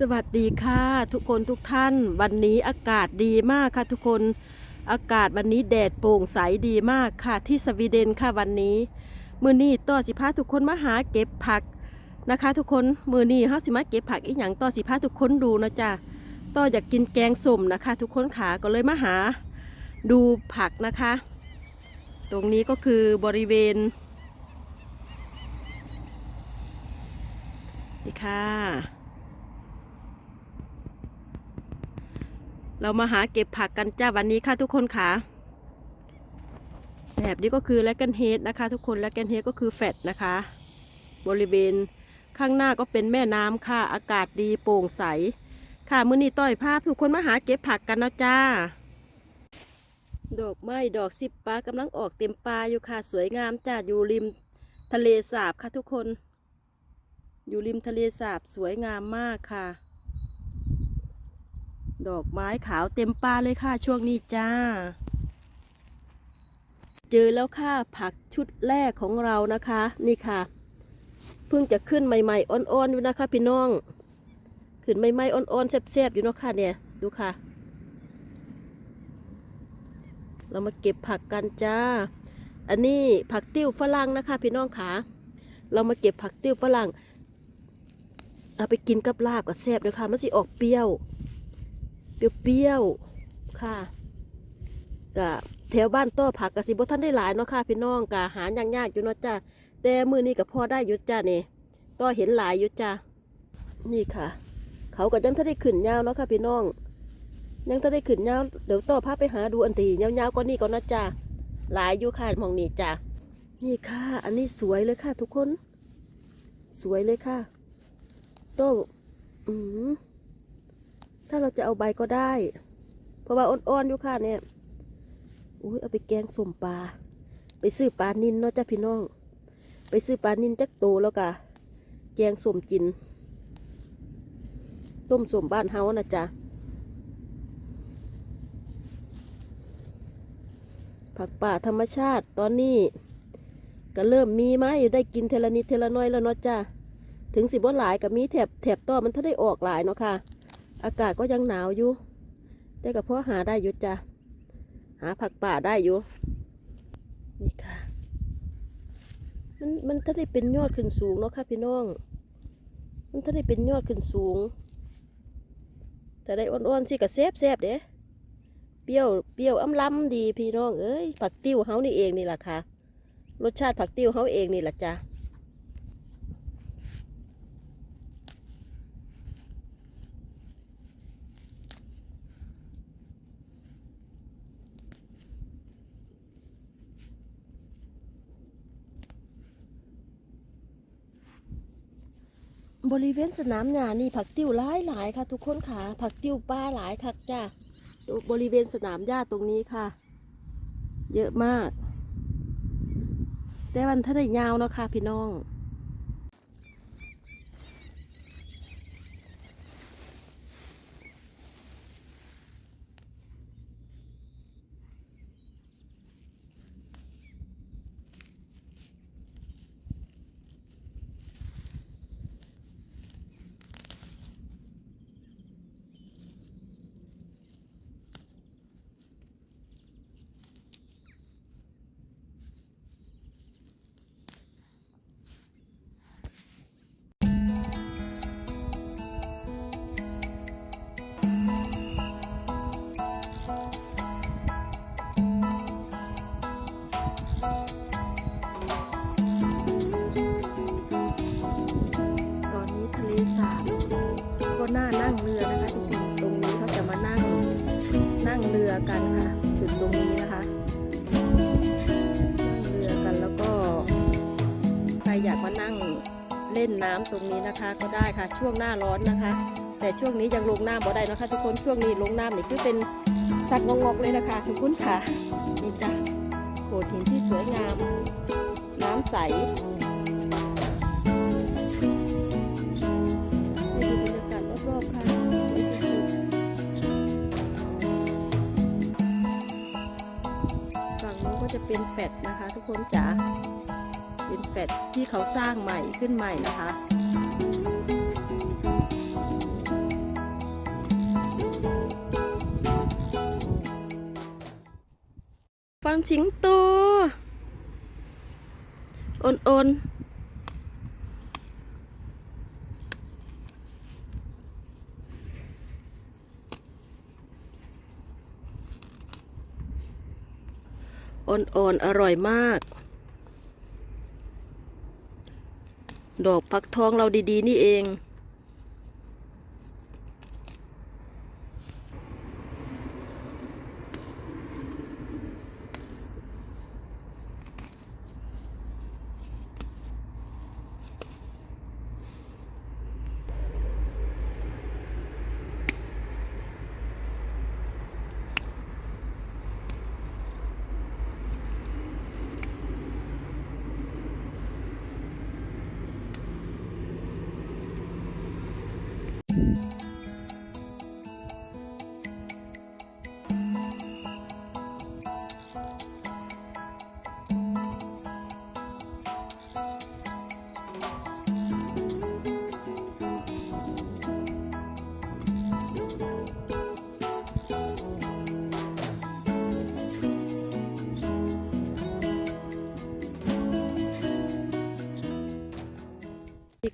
สวัสดีค่ะทุกคนทุกท่าน วันนี้อากาศดีมากค่ะทุกคนอากาศวันนี้แดดโปร่งใสดีมากค่ะ ที่สวีเดนค่ะวันนี้ มือนี้ต่อสิพาทุกคนมาหาเก็บผักนะคะ ทุกคนมือนี้เฮาสิมาเก็บผักอีกอย่างต่อสิพาทุกคนดูนะจ๊ะต่ออยากกินแกงส้มนะคะ ทุกคนขาก็เลยมาหาดูผักนะคะ ตรงนี้ก็คือบริเวณนี่ค่ะ เรามาหาเก็บผักกันจ้าวันนี้ค่ะทุกคนค่ะ แบบนี้ก็คือแลกกันเฮดนะคะ ทุกคนแลกกันเฮดก็คือแฟตนะคะ บริเวณข้างหน้าก็เป็นแม่น้ำค่ะ อากาศดีโปร่งใส ค่ะมื้อนี้ต้อยภาพทุกคนมาหาเก็บผักกันเนาะจ้า ดอกไม้ดอกสิบปลากำลังออกเต็มปลาอยู่ค่ะ สวยงามจ้าอยู่ริมทะเลสาบค่ะทุกคน อยู่ริมทะเลสาบสวยงามมากค่ะ ดอกไม้ขาวเต็มป่าเลยค่ะช่วงนี้จ้า เจอแล้วค่ะผักชุดแรกของเรานะคะ นี่ค่ะ เพิ่งจะขึ้นใหม่ๆอ่อนๆอยู่นะคะพี่น้อง ขึ้นใหม่ๆอ่อนๆแซ่บๆอยู่เนาะค่ะเนี่ยดูค่ะ เรามาเก็บผักกันจ้า อันนี้ผักติ้วฝรั่งนะคะ พี่น้องค่ะ เรามาเก็บผักติ้วฝรั่งเอาไปกินกับลาบกับแซ่บเลยค่ะมันสิออกเปรี้ยว เปรี้ยวๆค่ะกะแถวบ้านต้อผักกะสิบ่ท่านได้หลายเนาะค่ะพี่น้องกะหายากๆอยู่เนาะจ้าแต่มือนี้กับพ่อได้ยุดจ้านี่ต้อเห็นหลายยุดจ้านี่ค่ะ เขาก็ยังท่านได้ขึ้นยาวเนาะค่ะพี่น้อง ยังท่านได้ขึ้นยาวเดี๋ยวต้อพาไปหาดูอันตียาวๆก็นี่ก็นะจ้าหลายอยู่ค่ะมองนี่จ้านี่ค่ะ อันนี้สวยเลยค่ะ ทุกคน สวยเลยค่ะ โต้อืม ถ้าเราจะเอาใบก็ได้ เพราะว่าอ่อนๆอยู่ค่ะเนี่ยอุ้ยเอาไปแกงส้มปลา ไปซื้อปลานินเนาะจ้าพี่น้อง ไปซื้อปลานินจักโตแล้วกะแกงส้มกิน ต้มส้มบ้านเฮานะจ๊ะผักป่าธรรมชาติตอนนี้ ก็เริ่มมีมาอยู่ได้กินเทละนิดเทละน้อยแล้วเนาะจ้าถึงสิบ่หลายกับมีแถบแถบต่อมันถ้าได้ออกหลายเนาะค่ะ อากาศก็ยังหนาวอยู่ แต่กับพ่อหาได้อยู่จ้ะ หาผักป่าได้อยู่ นี่ค่ะ มันมันถ้าได้เป็นยอดขึ้นสูงเนาะค่ะพี่น้อง มันถ้าได้เป็นยอดขึ้นสูง แต่ได้อ่อนๆสิกับแซ่บแซบๆเด้เปรี้ยว เปรี้ยวอ้ำล้ำดีพี่น้อง เอ้ย ผักติ้วเฮานี่เองนี่แหละค่ะ รสชาติผักติ้วเฮาเองนี่แหละจ้ะ บริเวณสนามหญ้านี่ผักติ้วหลายหลายค่ะ ทุกคนค่ะ ผักติ้วป้าหลายค่ะจ้าบริเวณสนามหญ้าตรงนี้ค่ะ เยอะมาก แต่วันถ้าได้ยาวเนาะค่ะพี่น้อง ล่นน้ำตรงนี้นะคะก็ได้ค่ะช่วงหน้าร้อนนะคะ แต่ช่วงนี้ยังลงน้ำบ่ได้นะคะ ทุกคนช่วงนี้ลงน้ำนี่คือเป็นสักงอกๆเลยนะคะ ทุกคนค่ะนี่จ้ะโขดหินที่สวยงาม น้ำใสให้ดูบรรยากาศรอบๆค่ะสวยสุดๆฝั่งนู้นก็จะเป็นแฟดนะคะ ทุกคนจ๋า เป็นแฟลที่เขาสร้างใหม่ขึ้นใหม่นะคะฟังชิงตัวโอนโอนอ่อนๆอร่อยมาก ดอกฟักทองเราดีๆ นี่เอง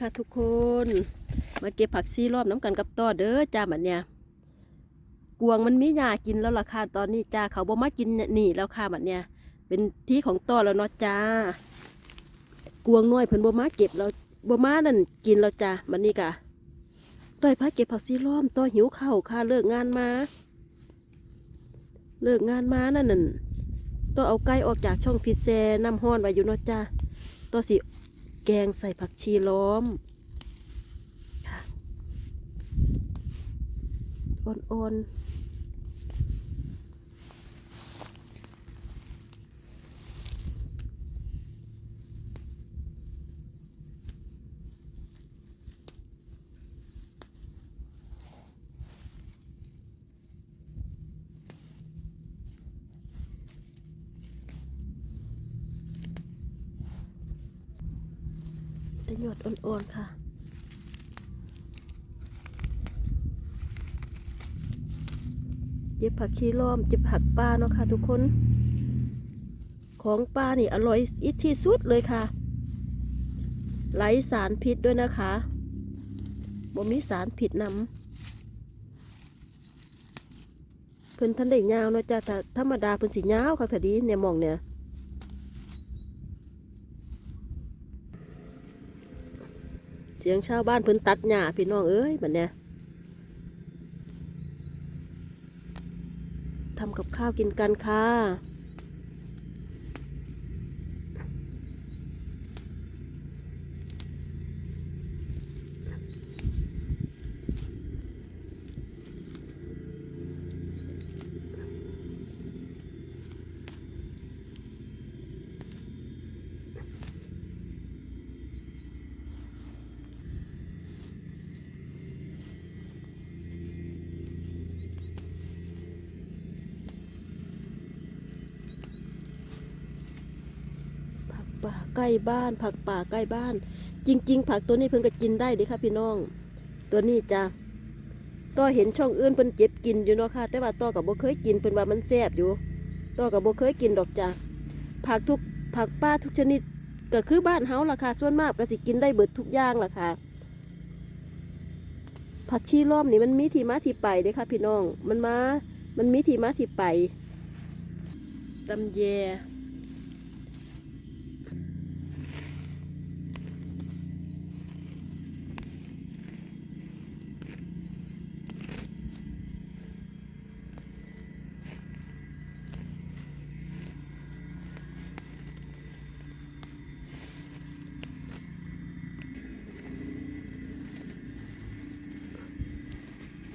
ค่ะทุกคน มาเก็บผักชีรอบน้ำกันกับต่อเด้อจ้ามันเนี่ยกวงมันมีหญ้ากินแล้วล่ะค่ะตอนนี้จ้าเขาบ่มากินนี่แล้วค่ะมันเนี่ยเป็นที่ของต่อแล้วเนาะจ้ากวงน้อยเพิ่นบ่มาเก็บแล้วบ่มานั่นกินแล้วจ้ามันนี่กะต่อยพาเก็บผักชีล้อมต่อหิวข้าวค่ะเลิกงานมา เลิกงานมานั่นน่ะต่อเอาไก่ออกจากช่องฟิตแซน้ำห้อนไว้อยู่เนาะจ้าต่อสิ แกงใส่ผักชีล้อมค่ะอ่อนๆ หยดอ่อนๆค่ะ เจ็บผักชีล้อม เจ็บผักปลาเนาะค่ะ ทุกคน ของปลานี่อร่อยอีกที่สุดเลยค่ะไร้สารพิษด้วยนะคะบ่มีสารผิดนำเพิ่นทันได้ยาวเนาะจ้ะธรรมดาเพิ่นสิยาวค่ะถ้าดีเนี่ยมองเนี่ย สียงชาวบ้านเพิ่นตัดหญ้าพี่น้องเอ้ยบัดเนี่ยทำกับข้าวกินกันค่ะ ผักป่า ใกล้บ้าน ผักป่าใกล้บ้าน จริง ๆ ผักตัวนี้เพิ่นก็กินได้เด้ค่ะพี่น้อง ตัวนี้จ้ะต่อเห็นช่องอื่นเพิ่นเก็บกินอยู่เนาะค่ะ แต่ว่าต่อกับบ่เคยกินเพิ่นว่ามันแซ่บอยู่ต่อกับบ่เคยกินดอกจ้ะผักทุกผักป่าทุกชนิดก็คือบ้านเฮาล่ะค่ะส่วนมากก็สิกินได้เบิดทุกอย่างล่ะค่ะผักชีล้อมนี่มันมีที่มาที่ไปเด้ค่ะพี่น้อง มันมา มันมีที่มาที่ไปตำแย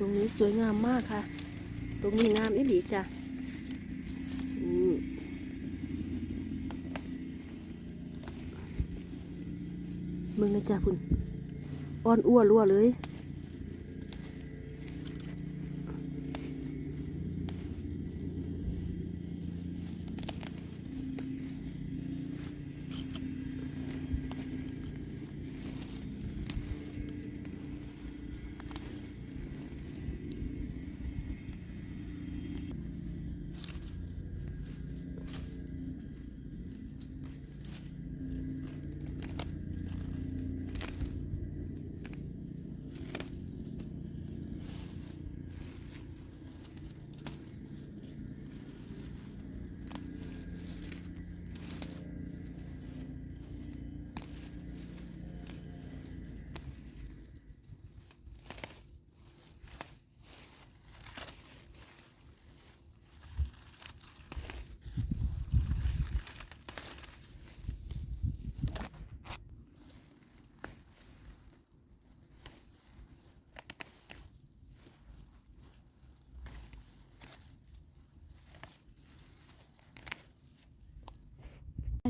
รงนี้สวยงามมากค่ะ ตรงนี้งามอีหลีจ้ะนี่มึงนะจ้ะคุณ อ่อนอ้วนรัวเลย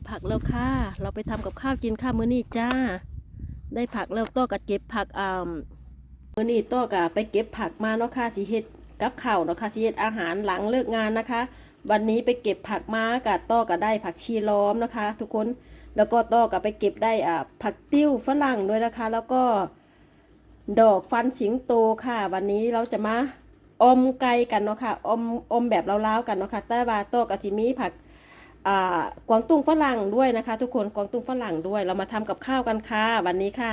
ผักแล้วค่ะ เราไปทำกับข้าวกินข้าวมื้อนี้จ้า ได้ผักแล้วต้อกับเก็บผักอ่ามื้อนี้ต้อกับไปเก็บผักมาเนาะค่ะสิเฮ็ดกับข้าวเนาะค่ะสิเฮ็ดอาหารหลังเลิกงานนะคะ วันนี้ไปเก็บผักมากับต้อกับได้ผักชีล้อมนะคะ ทุกคนแล้วก็ต้อกับไปเก็บได้อ่าผักติ้วฝรั่งด้วยนะคะ แล้วก็ดอกฟันสิงโตค่ะ วันนี้เราจะมาอมไก่กันเนาะค่ะอมอมแบบเล้าๆกันเนาะค่ะแต่ว่าโตะกับสิมีผัก กวางตุ้งฝรั่งด้วยนะคะ ทุกคนกวางตุ้งฝรั่งด้วย เรามาทำกับข้าวกันค่ะวันนี้ค่ะ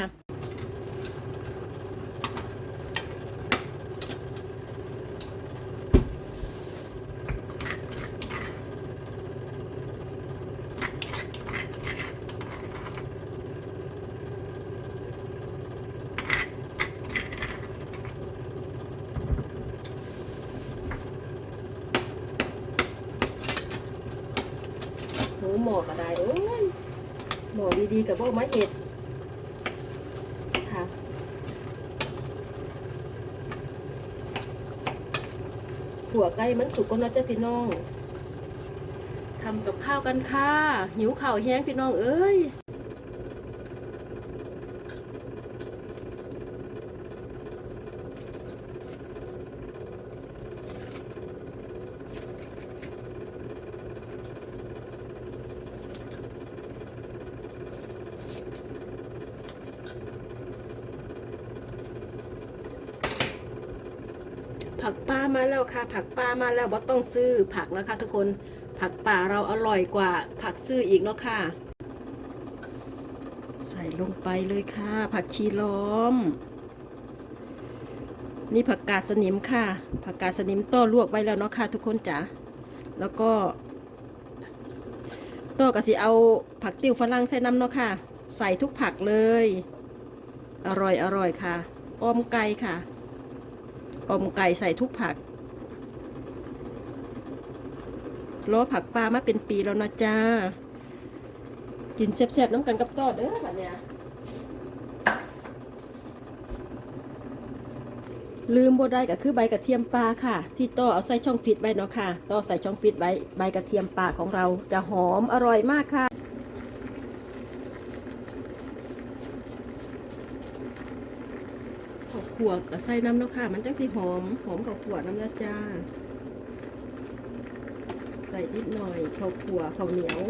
หมอก็ได้โอ้ยหมอดีๆกับพวกไม้เห็ดค่ะหัวไก่มันสุกก็นะจ๊ะพี่น้องทำกับข้าวกันค่ะหิวข่าวแห้งพี่น้องเอ้ย ผักปลามา แล้วค่ะ ผักปลามาแล้วว่าต้องซื้อผักนะคะทุกคนผักป่าเราอร่อยกว่าผักซื้ออีกเนาะค่ะ ใส่ลงไปเลยค่ะ ผักชีล้อม นี่ผักกาดสนิมค่ะ ผักกาดสนิมต้อลวกไว้แล้วเนาะค่ะ ทุกคนจ๋าแล้วก็ต้อก็สิเอาผักติ้วฝรั่งใส่น้ำเนาะค่ะ ใส่ทุกผักเลย อร่อยอร่อยค่ะอมไก่ค่ะอมไก่ใส่ทุกผัก รอผักปลามาเป็นปีแล้วนะจ้า กินแซ่บๆน้ำกันกับต้อเด้อแบบเนี้ยลืมบ่ได้ก็คือใบกระเทียมปลาค่ะ ที่ต้อเอาใส่ช่องฟิตไว้เนาะค่ะต้อใส่ช่องฟิตไว้ใบกระเทียมปลาของเราจะหอมอร่อยมากค่ะข้าวขวกับใส่น้ำเนาะค่ะ มันจังสิหอมหอมข้าวขัวน้ำนะจ้า ใส่นิดหน่อยข้าวขัวข้าวเหนียว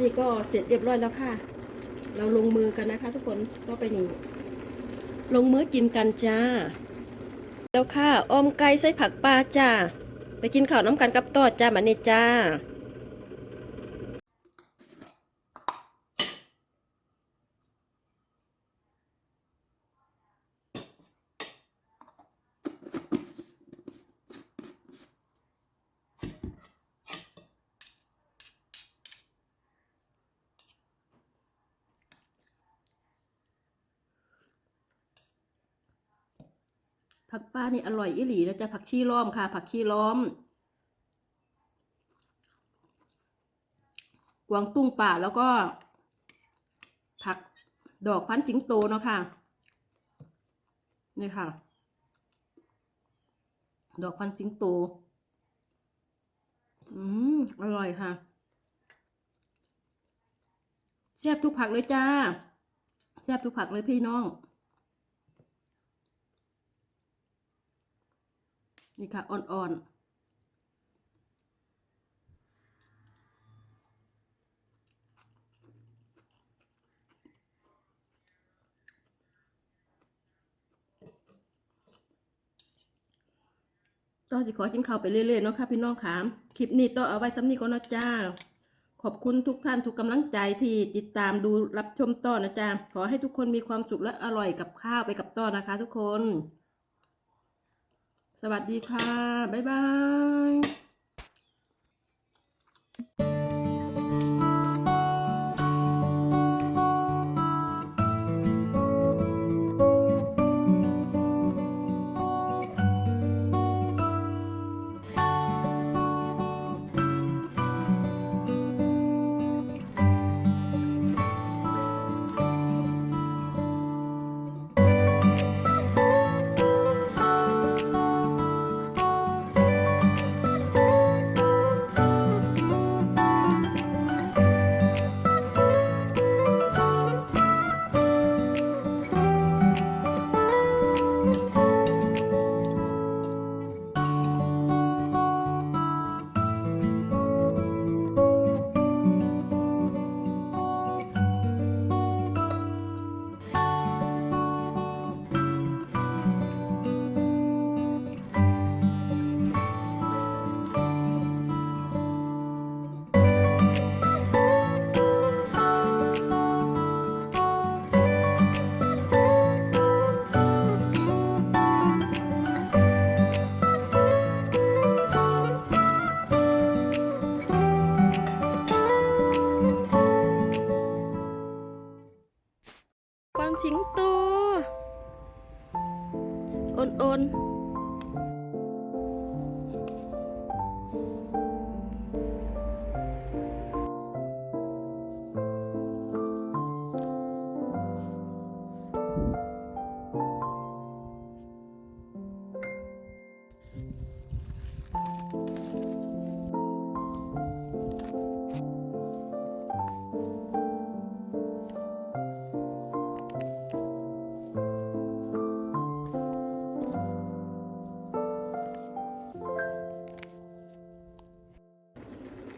นี่ก็เสร็จเรียบร้อยแล้วค่ะ เราลงมือกันนะคะ ทุกคนก็ไปนี่ลงมือกินกันจ้า แล้วค่ะออมไก่ใส่ผักปลาจ้า ไปกินข้าวน้ำกันกับตอดจ้ามาเนจ้า ผักป้านี่อร่อยอีหลีนะจ๊ะผักชีล้อมค่ะ ผักชีล้อม กวางตุ้งป่าแล้วก็ ผักดอกฟันจิงโตเนาะค่ะ นี่ค่ะ ดอกฟันจิงโต อืมอร่อยค่ะแซ่บทุกผักเลยจ้าแซ่บทุกผักเลยพี่น้อง นี่ค่ะ อ่อนๆต้อจะขอกินข้าวไปเรื่อยๆเนาะค่ะพี่น้องค่ะคลิปนี้ต้อเอาไว้ซ้ำนี้ก่อนนะจ้า ขอบคุณทุกท่านทุกกำลังใจที่ติดตามดูรับชมต่อนะจ๊ะขอให้ทุกคนมีความสุขและอร่อยกับข้าวไปกับต่อนะคะ ทุกคน วัสดีค่ะ บ๊ายบาย